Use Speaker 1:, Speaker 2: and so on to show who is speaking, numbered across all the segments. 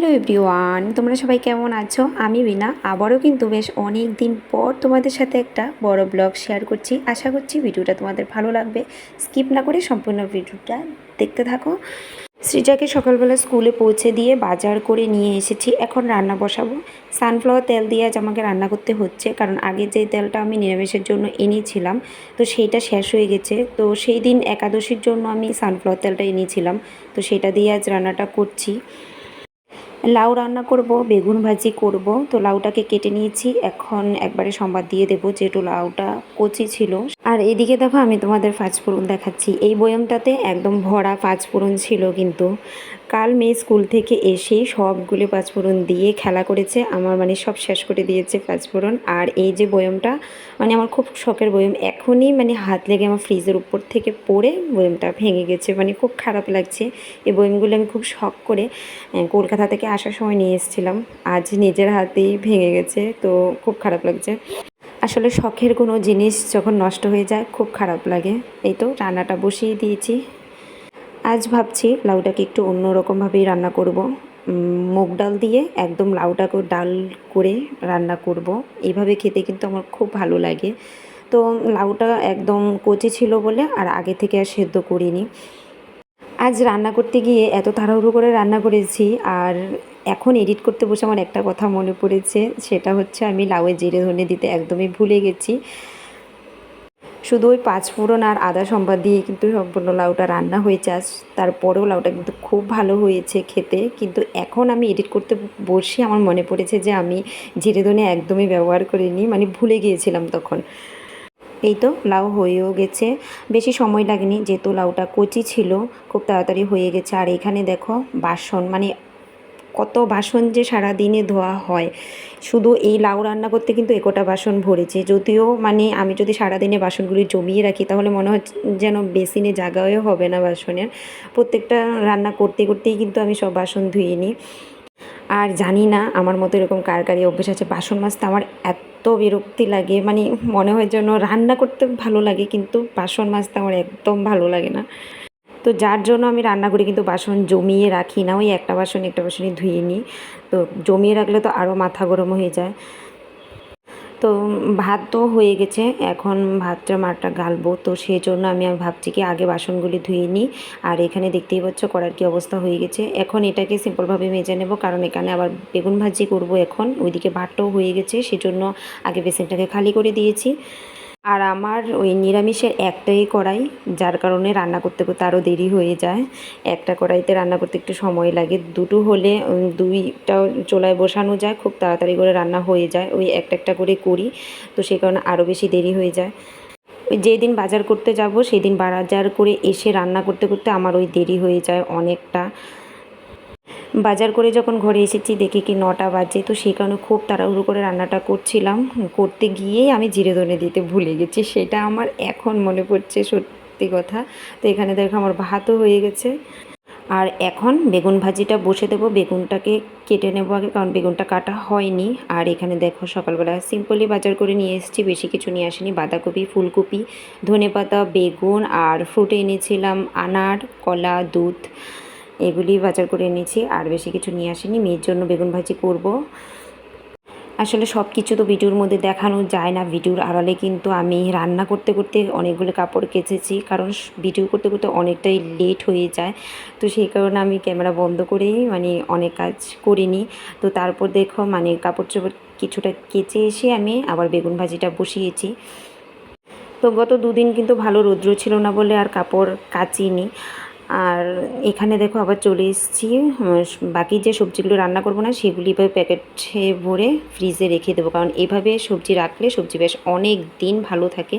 Speaker 1: Hello everyone, তোমরা সবাই কেমন আছো? আমি বিনা আবারও কিন্তু বেশ অনেক দিন পর তোমাদের সাথে একটা বড় ব্লগ শেয়ার করছি। আশা করছি ভিডিওটা তোমাদের ভালো লাগবে। স্কিপ না করে সম্পূর্ণ ভিডিওটা দেখতে থাকো। সৃজাকে সকালবেলা স্কুলে পৌঁছে দিয়ে বাজার করে নিয়ে এসেছি। এখন রান্না বসাবো। সানফ্লাওয়ার তেল দিয়ে আজ আমাকে রান্না করতে হচ্ছে। কারণ আগে যে তেলটা আমি নিরামিষের জন্য এনেছিলাম, তো সেইটা শেষ হয়ে গেছে। তো সেই দিন একাদশীর জন্য আমি সানফ্লাওয়ার তেলটা এনেছিলাম। তো সেটা দিয়ে আজ রান্নাটা করছি। লাউ রান্না করব, বেগুন ভাজি করব। তো লাউটাকে কেটে নিয়েছি। এখন একবারে সম্বাদ দিয়ে দেবো যেহেতু লাউটা কচি ছিল। আর এদিকে দেখো আমি তোমাদের পাঁচফোড়ন দেখাচ্ছি। এই বয়মটাতে একদম ভরা পাঁচফোড়ন ছিল কিন্তু। কাল মেয়ে স্কুল থেকে এসেই সবগুলো পাঁচফোড়ন দিয়ে খেলা করেছে, আমার মানে সব শেষ করে দিয়েছে পাঁচফোড়ন আর এই যে বয়মটা মানে আমার খুব শখের বয়ম। এখনই মানে হাত লেগে আমার ফ্রিজের উপর থেকে পড়ে বয়মটা ভেঙে গেছে মানে খুব খারাপ লাগছে। এই বয়মগুলো আমি খুব শখ করে কলকাতা থেকে আসার সময় নিয়ে এসেছিলাম। আজ নিজের হাতেই ভেঙে গেছে, তো খুব খারাপ লাগছে। আসলে শখের কোনো জিনিস যখন নষ্ট হয়ে যায়, খুব খারাপ লাগে। এই তো রান্নাটা বসিয়ে দিয়েছি। আজ ভাবছি লাউটাকে একটু অন্যরকমভাবেই রান্না করব। মুগ ডাল দিয়ে একদম লাউটাকে ডাল করে রান্না করব। এইভাবে খেতে কিন্তু আমার খুব ভালো লাগে। তো লাউটা একদম কচি ছিল বলে আর আগে থেকে আর সেদ্ধ করিনি। আজ রান্না করতে গিয়ে এত তাড়াহুড়ো করে রান্না করেছি আর এখন এডিট করতে বসে আমার একটা কথা মনে পড়েছে, সেটা হচ্ছে আমি লাউয়ে জিরে ধনে দিতে একদমই ভুলে গেছি। শুধু ওই পাঁচফোড়ন আর আদা সম্বাদ দিয়ে কিন্তু সম্পূর্ণ লাউটা রান্না হয়েছে। আজ তারপরেও লাউটা কিন্তু খুব ভালো হয়েছে খেতে। কিন্তু এখন আমি এডিট করতে বসে, আমার মনে পড়েছে যে আমি জিরে ধনে একদমই ব্যবহার করিনি মানে ভুলে গিয়েছিলাম তখন। এই তো লাউ হয়েও গেছে। বেশি সময় লাগেনি, যেহেতু লাউটা কচি ছিল, খুব তাড়াতাড়ি হয়ে গেছে। আর এখানে দেখো বাসন মানে কত বাসন যে সারা দিনে ধোয়া হয়। শুধু এই লাউ রান্না করতে কিন্তু একটা বাসন ভরেছে। যদিও মানে আমি যদি সারাদিনে বাসনগুলি জমিয়ে রাখি, তাহলে মনে হচ্ছে যেন বেসিনে জায়গাও হবে না বাসনের। প্রত্যেকটা রান্না করতে করতেই কিন্তু আমি সব বাসন ধুয়ে নিই। আর জানি না আমার মতো এরকম কার কারি অভ্যেস আছে। বাসন মাজতে আমার এত বিরক্তি লাগে মানে মনে হয় যেন রান্না করতে ভালো লাগে, কিন্তু বাসন মাজতে আমার একদম ভালো লাগে না। তো যার জন্য আমি রান্না করি কিন্তু বাসন জমিয়ে রাখি না, ওই একটা বাসন, একটা বাসনই ধুয়ে নিই। তো জমিয়ে রাখলে তো আরও মাথা গরম হয়ে যায়। তো ভাত তো হয়ে গেছে, এখন ভাতটা মারটা গালবো। তো সেই জন্য আমি আমি ভাবছি কি আগে বাসনগুলি ধুয়ে নিই। আর এখানে দেখতেই পাচ্ছ করার কি অবস্থা হয়ে গেছে। এখন এটাকে সিম্পলভাবে মেজে নেব, কারণ এখানে আবার বেগুন ভাজি করব এখন। ওইদিকে ভাতটাও হয়ে গেছে, সেজন্য আগে বেসিনটাকে খালি করে দিয়েছি। আর আমার ওই নিরামিষের একটাই কড়াই যার কারণে রান্না করতে করতে আরও দেরি হয়ে যায়। একটা কড়াইতে রান্না করতে একটু সময় লাগে। দুটো হলে উম, দুইটা চোলায় বসানো যায় খুব তাড়াতাড়ি করে রান্না হয়ে যায়। ওই একটা একটা করে করি তো সেই কারণে আরও বেশি দেরি হয়ে যায়। যেদিন বাজার করতে যাব সেই দিন বাজার করে এসে রান্না করতে করতে আমার ওই দেরি হয়ে যায় অনেকটা। বাজার করে যখন ঘরে এসেছি, দেখি কি নটা বাজে। তো সেই কারণে খুব তাড়াহুড়ো করে রান্নাটা করছিলাম। করতে গিয়েই আমি জিরে ধনে দিতে ভুলে গেছি। সেটা আমার এখন মনে পড়ছে সত্যি কথা। তো এখানে দেখো আমার ভাতও হয়ে গেছে। আর এখন বেগুন ভাজিটা বসে দেবো। বেগুনটাকে কেটে নেব আগে, কারণ বেগুনটা কাটা হয়নি। আর এখানে দেখো সকালবেলা সিম্পলি বাজার করে নিয়ে এসেছি। বেশি কিছু নিয়ে আসিনি। বাঁধাকপি, ফুলকপি, ধনেপাতা, বেগুন আর ফ্রুটে এনেছিলাম আনার, কলা, দুধ। এগুলি বাজার করে এনেছি, আর বেশি কিছু নিয়ে আসিনি। মেয়ের জন্য বেগুন ভাজি করব। আসলে সব কিছু তো ভিডিওর মধ্যে দেখানো যায় না। ভিডিওর আড়ালে কিন্তু আমি রান্না করতে করতে অনেকগুলো কাপড় কেচেছি, কারণ ভিডিও করতে করতে অনেকটাই লেট হয়ে যায়। তো সেই কারণে আমি ক্যামেরা বন্ধ করেই মানে অনেক কাজ করিনি। তো তারপর দেখো মানে কাপড় চোপড় কিছুটা কেচে এসে আমি আবার বেগুন ভাজিটা বসিয়েছি। তো গত দুদিন কিন্তু ভালো রৌদ্র ছিল না বলে আর কাপড় কাচিনি। আর এখানে দেখো আবার চলে এসেছি। বাকি যে সবজিগুলো রান্না করব না, সেগুলি এভাবে প্যাকেটে ভরে ফ্রিজে রেখে দেবো। কারণ এভাবে সবজি রাখলে সবজি বেশ অনেক দিন ভালো থাকে।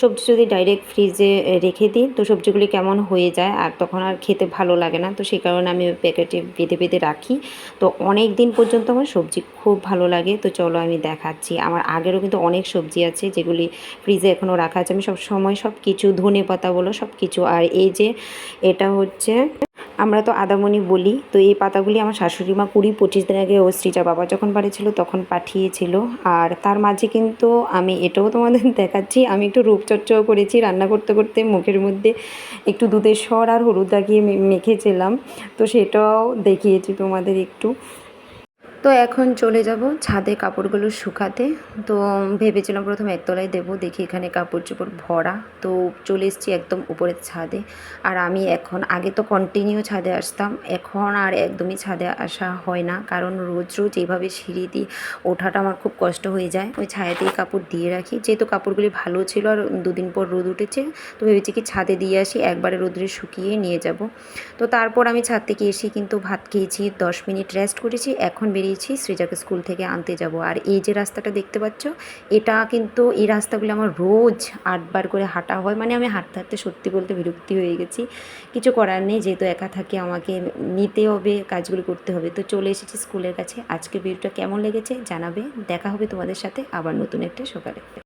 Speaker 1: সবজি যদি ডাইরেক্ট ফ্রিজে রেখে দিই, তো সবজিগুলি কেমন হয়ে যায় আর তখন আর খেতে ভালো লাগে না। তো সেই কারণে আমি প্যাকেটে বেঁধে বেঁধে রাখি। তো অনেক দিন পর্যন্ত আমার সবজি খুব ভালো লাগে। তো চলো আমি দেখাচ্ছি। আমার আগেরও কিন্তু অনেক সবজি আছে, যেগুলি ফ্রিজে এখনও রাখা আছে। আমি সব সময় সব কিছু ধনে পাতা বলো সব কিছু আর এই যে এটা হচ্ছে, আমরা তো আদামণি বলি, তো এই পাতাগুলি আমার শাশুড়ি মা কুড়ি পঁচিশ দিন আগে ও শ্রীজা বাবা যখন বাড়ি ছিল তখন পাঠিয়েছিল। আর তার মাঝে কিন্তু আমি এটাও তোমাদের দেখাচ্ছি, আমি একটু রূপচর্চাও করেছি, রান্না করতে করতে মুখের মধ্যে একটু দুধের সর আর হলুদ লাগিয়ে মেখেছিলাম। তো সেটাও দেখিয়েছি তোমাদের একটু। তো এখন চলে যাব ছাদে কাপড়গুলো শুকাতে। তো ভেবেছিলাম প্রথম একতলায় দেবো, দেখি এখানে কাপড় চোপড় ভরা। তো চলে এসেছি একদম উপরের ছাদে। আর আমি এখন, আগে তো কন্টিনিউ ছাদে আসতাম, এখন আর একদমই ছাদে আসা হয় না। কারণ রোজ রোজ এইভাবে সিঁড়ি দিয়ে ওঠাটা আমার খুব কষ্ট হয়ে যায়। ওই ছায়াতেই কাপড় দিয়ে রাখি। যেহেতু কাপড়গুলি ভালো ছিল আর দুদিন পর রোদ উঠেছে, তো ভেবেছি কি ছাদে দিয়ে আসি, একবারে রোদ্রে শুকিয়ে নিয়ে যাব। তো তারপর আমি ছাদ থেকে এসে কিন্তু ভাত খেয়েছি, দশ মিনিট রেস্ট করেছি। এখন বেরিয়েছি সৃজাকে স্কুল থেকে আনতে যাব। আর এই যে রাস্তাটা দেখতে পাচ্ছ, এটা কিন্তু এই রাস্তাগুলো আমার রোজ আটবার করে হাঁটা হয়। মানে আমি হাঁটতে হাঁটতে সত্যি বলতে বিরক্তি হয়ে গেছি। কিছু করার নেই, যেহেতু একা থাকে, আমাকে নিতে হবে, কাজগুলো করতে হবে। তো চলে এসেছি স্কুলের কাছে। আজকে ভিডিওটা কেমন লেগেছে জানাবে। দেখা হবে তোমাদের সাথে আবার নতুন একটা সকালে।